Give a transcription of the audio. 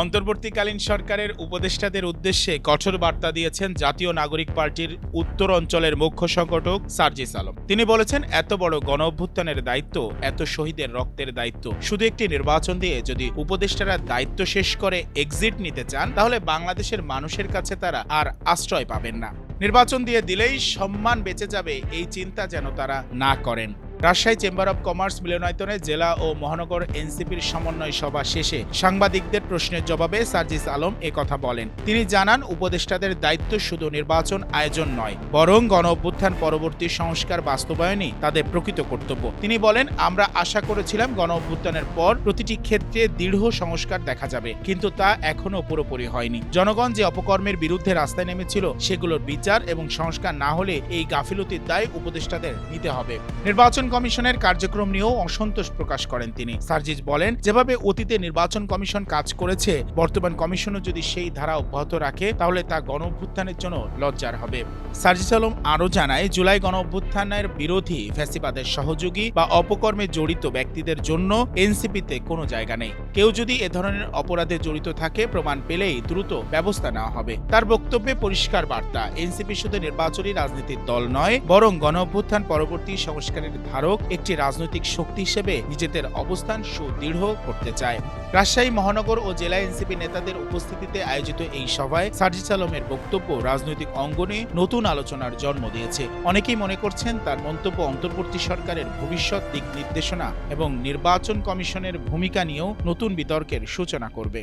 অন্তর্বর্তীকালীন সরকারের উপদেষ্টাদের উদ্দেশ্যে কঠোর বার্তা দিয়েছেন জাতীয় নাগরিক পার্টির উত্তর অঞ্চলের মুখ্য সংগঠক সার্জিস আলম। তিনি বলেছেন, এত বড় গণ অভ্যুত্থানের দায়িত্ব, এত শহীদের রক্তের দায়িত্ব। শুধু একটি নির্বাচন দিয়ে যদি উপদেষ্টারা দায়িত্ব শেষ করে এক্সিট নিতে চান, তাহলে বাংলাদেশের মানুষের কাছে তারা আর আশ্রয় পাবেন না। নির্বাচন দিয়ে দিলেই সম্মান বেঁচে যাবে, এই চিন্তা যেন তারা না করেন। রাজশাহী চেম্বার অব কমার্স মিলনায়তনে জেলা ও মহানগর এনসিপির সমন্বয় সভা শেষে সাংবাদিকদের প্রশ্নের জবাবে সার্জিস আলম কথা বলেন। তিনি জানান, উপদেষ্টাদের দায়িত্ব শুধু নির্বাচন আয়োজন নয়, বরং গণ অভ্যুত্থান পরবর্তী সংস্কার বাস্তবায়নই তাদের প্রকৃত কর্তব্য। তিনি বলেন, আমরা আশা করেছিলাম গণ অভ্যুত্থানের পর প্রতিটি ক্ষেত্রে দৃঢ় সংস্কার দেখা যাবে, কিন্তু তা এখনও পুরোপুরি হয়নি। জনগণ যে অপকর্মের বিরুদ্ধে রাস্তায় নেমেছিল, সেগুলোর বিচার এবং সংস্কার না হলে এই গাফিলতির দায় উপদেষ্টাদের নিতে হবে। নির্বাচন কমিশনের কার্যক্রম নিয়েও অসন্তোষ প্রকাশ করেন তিনি। সার্জিস বলেন, যেভাবে অতীতে নির্বাচন কমিশন কাজ করেছে, বর্তমান কমিশনও যদি সেই ধারা অব্যাহত রাখে, তাহলে তা গণ অভ্যুত্থানের জন্য লজ্জার হবে। সার্জিস আলম আরও জানায়, জুলাই গণ অভ্যুত্থানের বিরোধী ফ্যাসিবাদের সহযোগী বা অপকর্মে জড়িত ব্যক্তিদের জন্য এনসিপিতে কোনো জায়গা নেই। কেউ যদি এ ধরনের অপরাধে জড়িত থাকে, প্রমাণ পেলেই দ্রুত ব্যবস্থা নেওয়া হবে। তার বক্তব্যে পরিষ্কার বার্তা, এনসিপি শুধু নির্বাচনী রাজনীতির দল নয়, বরং গণ অভ্যুত্থান পরবর্তী সংস্কারের ধারক একটি রাজনৈতিক শক্তি হিসেবে নিজেদের অবস্থান সুদৃঢ় করতে চায়। রাজশাহী, মহানগর ও জেলা এনসিপি নেতাদের উপস্থিতিতে আয়োজিত এই সভায় সার্জিস আলমের বক্তব্য রাজনৈতিক অঙ্গনে নতুন আলোচনার জন্ম দিয়েছে। অনেকেই মনে করছেন তার মন্তব্য অন্তর্বর্তী সরকারের ভবিষ্যৎ দিক নির্দেশনা এবং নির্বাচন কমিশনের ভূমিকা নিয়েও নতুন বিতর্কের সূচনা করবে।